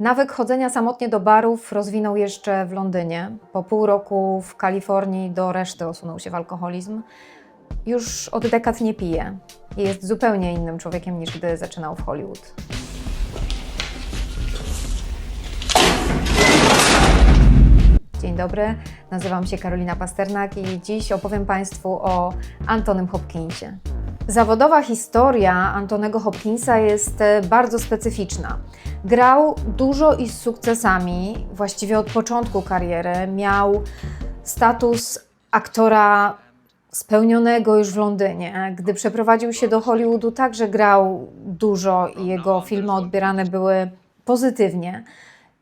Nawyk chodzenia samotnie do barów rozwinął jeszcze w Londynie. Po pół roku w Kalifornii do reszty osunął się w alkoholizm. Już od dekad nie pije jest zupełnie innym człowiekiem niż gdy zaczynał w Hollywood. Dzień dobry, nazywam się Karolina Pasternak i dziś opowiem Państwu o Antonym Hopkinsie. Zawodowa historia Antonego Hopkinsa jest e, bardzo specyficzna. Grał dużo i z sukcesami, właściwie od początku kariery. Miał status aktora spełnionego już w Londynie. Gdy przeprowadził się do Hollywoodu, także grał dużo i jego filmy odbierane były pozytywnie.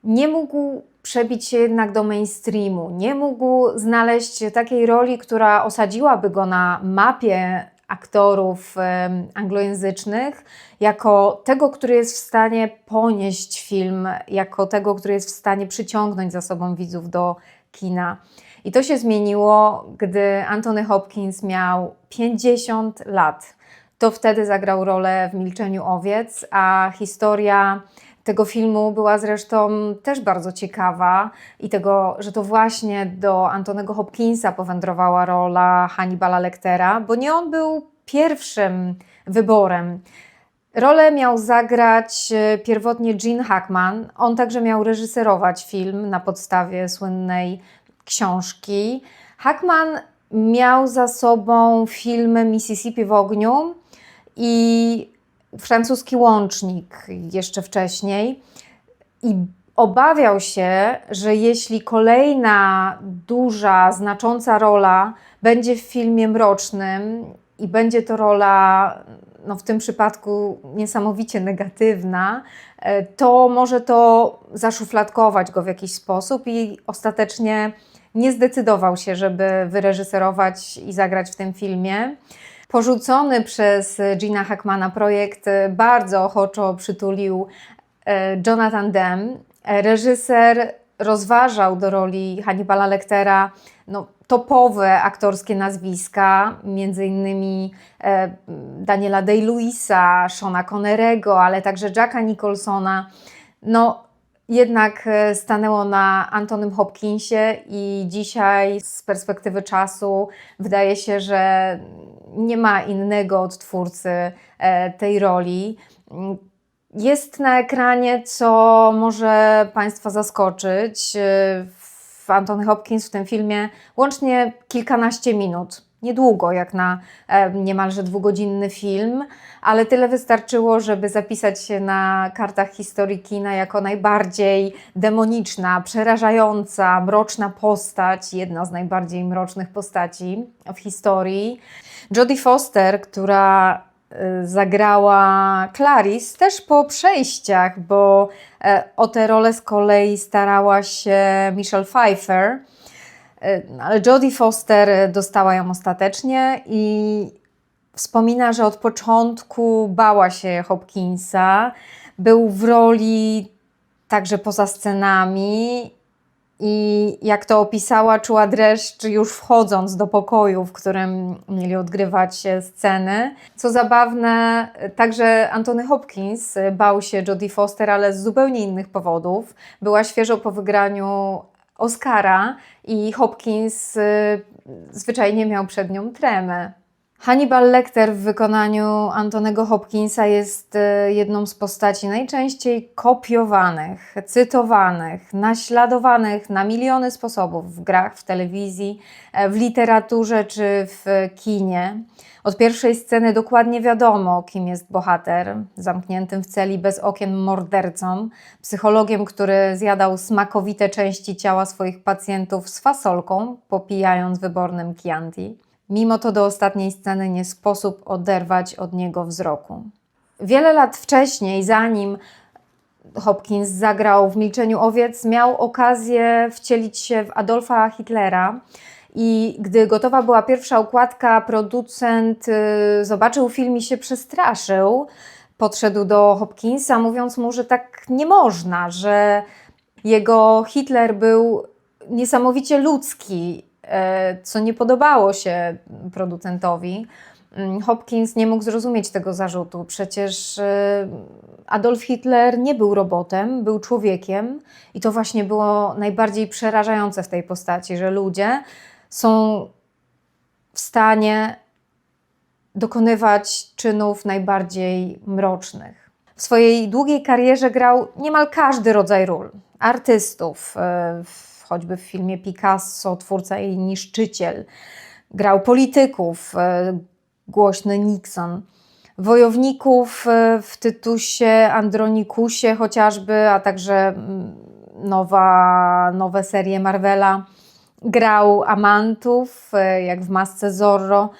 Nie mógł przebić się jednak do mainstreamu, nie mógł znaleźć takiej roli, która osadziłaby go na mapie aktorów anglojęzycznych, jako tego, który jest w stanie ponieść film, jako tego, który jest w stanie przyciągnąć za sobą widzów do kina. I to się zmieniło, gdy Anthony Hopkins miał 50 lat. To wtedy zagrał rolę w Milczeniu Owiec, a historia tego filmu była zresztą też bardzo ciekawa i tego, że to właśnie do Antonego Hopkinsa powędrowała rola Hannibala Lectera, bo nie on był pierwszym wyborem. Rolę miał zagrać e, pierwotnie Gene Hackman. On także miał reżyserować film na podstawie słynnej książki. Hackman miał za sobą filmy Mississippi w ogniu i francuski łącznik jeszcze wcześniej. I obawiał się, że jeśli kolejna duża, znacząca rola będzie w filmie mrocznym i będzie to rola, no w tym przypadku niesamowicie negatywna, e, to może to zaszufladkować go w jakiś sposób i ostatecznie nie zdecydował się, żeby wyreżyserować i zagrać w tym filmie. Porzucony przez Gina Hackmana projekt bardzo ochoczo przytulił e, Jonathan Demme. E, Reżyser rozważał do roli Hannibala Lectera no, topowe aktorskie nazwiska, między innymi e, Daniela Day-Lewisa, Shona Connerego, ale także Jacka Nicholsona. No, jednak e, stanęło na Antonym Hopkinsie i dzisiaj z perspektywy czasu wydaje się, że nie ma innego odtwórcy e, tej roli. Jest na ekranie, co może Państwa zaskoczyć. E, Antony Hopkins w tym filmie łącznie kilkanaście minut. Niedługo, jak na e, niemalże dwugodzinny film, ale tyle wystarczyło, żeby zapisać się na kartach historii kina jako najbardziej demoniczna, przerażająca, mroczna postać, jedna z najbardziej mrocznych postaci w historii. Jodie Foster, która y, zagrała Clarice też po przejściach, bo e, o tę rolę z kolei starała się Michelle Pfeiffer. E, Ale Jodie Foster dostała ją ostatecznie i wspomina, że od początku bała się Hopkinsa. Był w roli także poza scenami i jak to opisała, czuła dreszcz już wchodząc do pokoju, w którym mieli odgrywać sceny. Co zabawne, także Anthony Hopkins bał się Jodie Foster, ale z zupełnie innych powodów. Była świeżo po wygraniu Oscara i Hopkins y, zwyczajnie miał przed nią tremę. Hannibal Lecter w wykonaniu Antonego Hopkinsa jest y, jedną z postaci najczęściej kopiowanych, cytowanych, naśladowanych na miliony sposobów w grach, w telewizji, e, w literaturze czy w kinie. Od pierwszej sceny dokładnie wiadomo, kim jest bohater, zamkniętym w celi bez okien mordercą, psychologiem, który zjadał smakowite części ciała swoich pacjentów z fasolką, popijając wybornym Chianti. Mimo to do ostatniej sceny nie sposób oderwać od niego wzroku. Wiele lat wcześniej, zanim Hopkins zagrał w Milczeniu Owiec, miał okazję wcielić się w Adolfa Hitlera. I gdy gotowa była pierwsza okładka, producent y, zobaczył film i się przestraszył. Podszedł do Hopkinsa, mówiąc mu, że tak nie można, że jego Hitler był niesamowicie ludzki, co nie podobało się producentowi. Mm, Hopkins nie mógł zrozumieć tego zarzutu. Przecież e, Adolf Hitler nie był robotem, był człowiekiem, i to właśnie było najbardziej przerażające w tej postaci, że ludzie są w stanie dokonywać czynów najbardziej mrocznych. W swojej długiej karierze grał niemal każdy rodzaj ról. Artystów, e, choćby w filmie Picasso, twórca i niszczyciel. Grał polityków, e, głośny Nixon. Wojowników e, w Tytusie, Andronikusie chociażby, a także mm, nowa, nowe serie Marvela. Grał amantów, e, jak w Masce Zorro,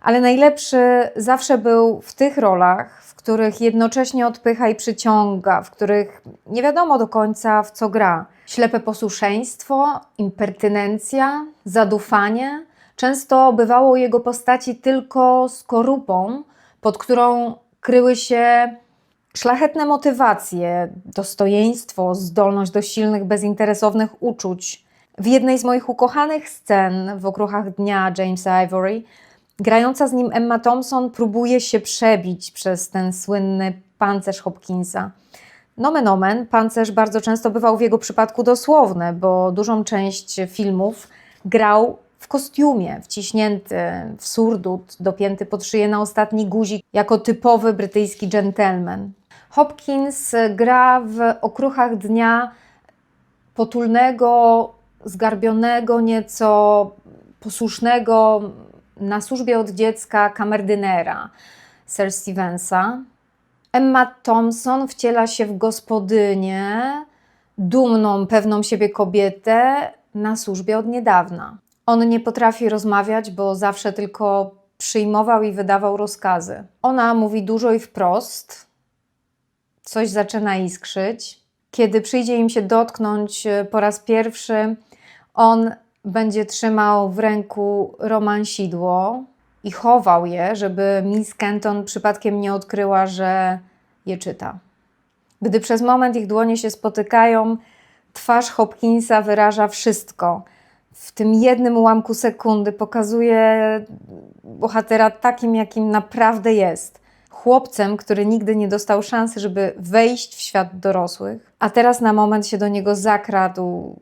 ale najlepszy zawsze był w tych rolach, w których jednocześnie odpycha i przyciąga, w których nie wiadomo do końca w co gra. Ślepe posłuszeństwo, impertynencja, zadufanie. Często bywało jego postaci tylko skorupą, pod którą kryły się szlachetne motywacje, dostojeństwo, zdolność do silnych, bezinteresownych uczuć. W jednej z moich ukochanych scen w okruchach dnia Jamesa Ivory, grająca z nim Emma Thompson próbuje się przebić przez ten słynny pancerz Hopkinsa. Nomen omen, pancerz bardzo często bywał w jego przypadku dosłowny, bo dużą część filmów grał w kostiumie, wciśnięty w surdut, dopięty pod szyję na ostatni guzik, jako typowy brytyjski gentleman. Hopkins gra w okruchach dnia potulnego, zgarbionego, nieco posłusznego na służbie od dziecka kamerdynera Sir Stevensa. Emma Thompson wciela się w gospodynię, dumną, pewną siebie kobietę na służbie od niedawna. On nie potrafi rozmawiać, bo zawsze tylko przyjmował i wydawał rozkazy. Ona mówi dużo i wprost, coś zaczyna iskrzyć. Kiedy przyjdzie im się dotknąć e, po raz pierwszy, on będzie trzymał w ręku romansidło i chował je, żeby Miss Kenton przypadkiem nie odkryła, że je czyta. Gdy przez moment ich dłonie się spotykają, twarz Hopkinsa wyraża wszystko. W tym jednym ułamku sekundy pokazuje bohatera takim, jakim naprawdę jest. Chłopcem, który nigdy nie dostał szansy, żeby wejść w świat dorosłych, a teraz na moment się do niego zakradł,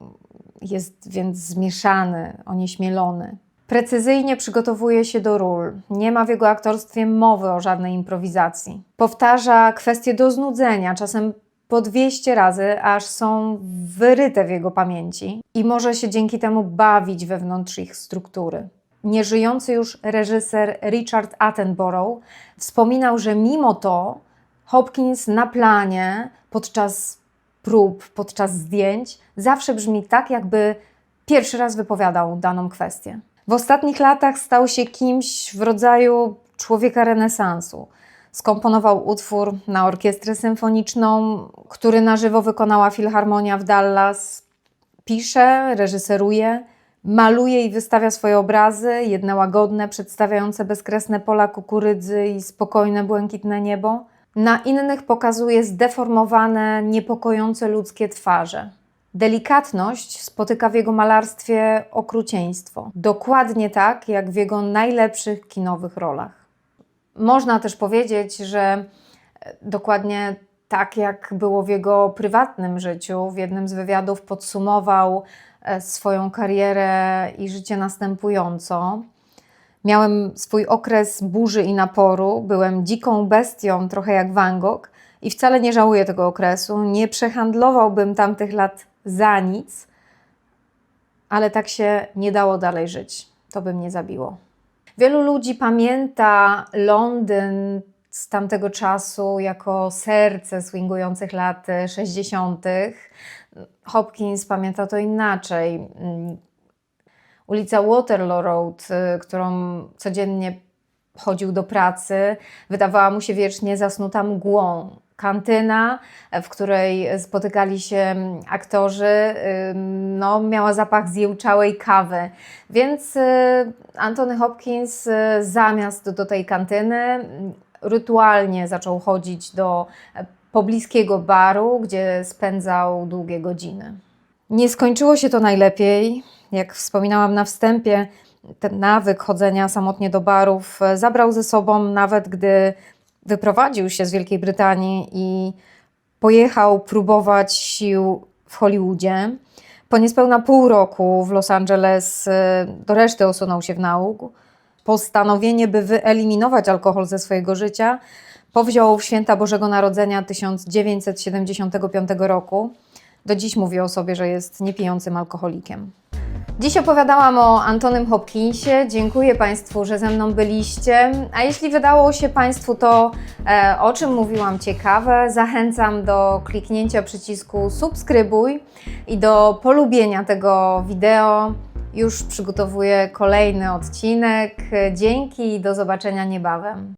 jest więc zmieszany, onieśmielony. Precyzyjnie przygotowuje się do ról. Nie ma w jego aktorstwie mowy o żadnej improwizacji. Powtarza kwestie do znudzenia, czasem po 200 razy, aż są wyryte w jego pamięci i może się dzięki temu bawić wewnątrz ich struktury. Nieżyjący już reżyser Richard Attenborough wspominał, że mimo to Hopkins na planie podczas prób, podczas zdjęć zawsze brzmi tak, jakby pierwszy raz wypowiadał daną kwestię. W ostatnich latach stał się kimś w rodzaju człowieka renesansu. Skomponował utwór na orkiestrę symfoniczną, który na żywo wykonała Filharmonia w Dallas. Pisze, reżyseruje, maluje i wystawia swoje obrazy, jedne łagodne, przedstawiające bezkresne pola kukurydzy i spokojne, błękitne niebo. Na innych pokazuje zdeformowane, niepokojące ludzkie twarze. Delikatność spotyka w jego malarstwie okrucieństwo. Dokładnie tak, jak w jego najlepszych kinowych rolach. Można też powiedzieć, że e, dokładnie tak, jak było w jego prywatnym życiu, w jednym z wywiadów podsumował e, swoją karierę i życie następująco. Miałem swój okres burzy i naporu, byłem dziką bestią, trochę jak Van Gogh, i wcale nie żałuję tego okresu. Nie przehandlowałbym tamtych lat za nic, ale tak się nie dało dalej żyć. To by mnie zabiło. Wielu ludzi pamięta Londyn z tamtego czasu jako serce swingujących lat 60. Hopkins pamięta to inaczej. Ulica Waterloo Road, y, którą codziennie chodził do pracy, wydawała mu się wiecznie zasnuta mgłą. Kantyna, w której spotykali się aktorzy, no, miała zapach zjełczałej kawy. Więc y, Anthony Hopkins y, zamiast do tej kantyny rytualnie zaczął chodzić do pobliskiego baru, gdzie spędzał długie godziny. Nie skończyło się to najlepiej. Jak wspominałam na wstępie, ten nawyk chodzenia samotnie do barów e, zabrał ze sobą, nawet gdy wyprowadził się z Wielkiej Brytanii i pojechał próbować sił w Hollywoodzie. Po niespełna pół roku w Los Angeles e, do reszty osunął się w nauk. Postanowienie, by wyeliminować alkohol ze swojego życia, powziął w święta Bożego Narodzenia 1975 roku. Do dziś mówi o sobie, że jest niepijącym alkoholikiem. Dziś opowiadałam o Antonym Hopkinsie. Dziękuję Państwu, że ze mną byliście. A jeśli wydało się Państwu to, e, o czym mówiłam, ciekawe, zachęcam do kliknięcia przycisku subskrybuj i do polubienia tego wideo. Już przygotowuję kolejny odcinek. Dzięki i do zobaczenia niebawem.